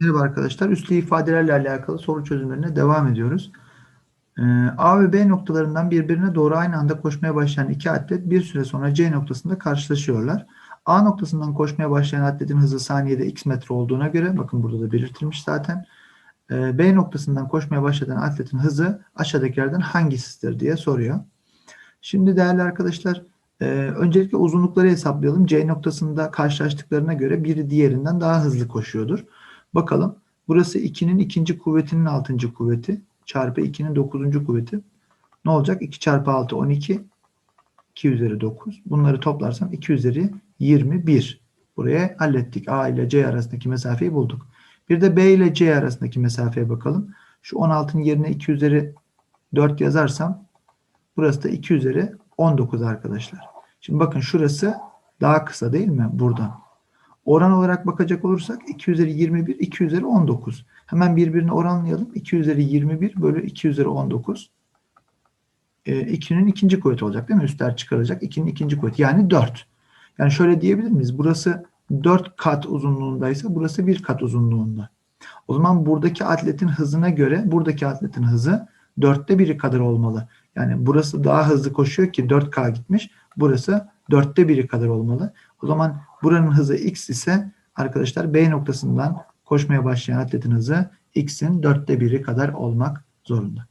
Merhaba arkadaşlar. Üslü ifadelerle alakalı soru çözümlerine devam ediyoruz. Ee, A ve B noktalarından birbirine doğru aynı anda koşmaya başlayan iki atlet bir süre sonra C noktasında karşılaşıyorlar. A noktasından koşmaya başlayan atletin hızı saniyede x metre olduğuna göre, bakın burada da belirtilmiş zaten. Ee, B noktasından koşmaya başlayan atletin hızı aşağıdakilerden hangisidir diye soruyor. Şimdi değerli arkadaşlar, e, öncelikle uzunlukları hesaplayalım. C noktasında karşılaştıklarına göre biri diğerinden daha hızlı koşuyordur. Bakalım. Burası 2'nin ikinci kuvvetinin 6. kuvveti çarpı 2'nin 9. kuvveti. Ne olacak? 2 çarpı 6 12. 2 üzeri 9. Bunları toplarsam 2 üzeri 21. Buraya hallettik. A ile C arasındaki mesafeyi bulduk. Bir de B ile C arasındaki mesafeye bakalım. Şu 16'nın yerine 2 üzeri 4 yazarsam burası da 2 üzeri 19 arkadaşlar. Şimdi bakın şurası daha kısa değil mi? Buradan. Oran olarak bakacak olursak 2 üzeri 21, 2 üzeri 19. Hemen birbirine oranlayalım. 2 üzeri 21 bölü 2 üzeri 19. E, 2'nin ikinci kuvveti olacak değil mi? Üstler çıkarılacak. 2'nin ikinci kuvveti. Yani 4. Yani şöyle diyebilir miyiz? Burası 4 kat uzunluğundaysa burası 1 kat uzunluğunda. O zaman buradaki atletin hızına göre buradaki atletin hızı 4'te 1'i kadar olmalı. Yani burası daha hızlı koşuyor ki 4K gitmiş. Burası 4'te 1'i kadar olmalı. O zaman buranın hızı x ise arkadaşlar B noktasından koşmaya başlayan atletin hızı x'in 4'te 1'i kadar olmak zorunda.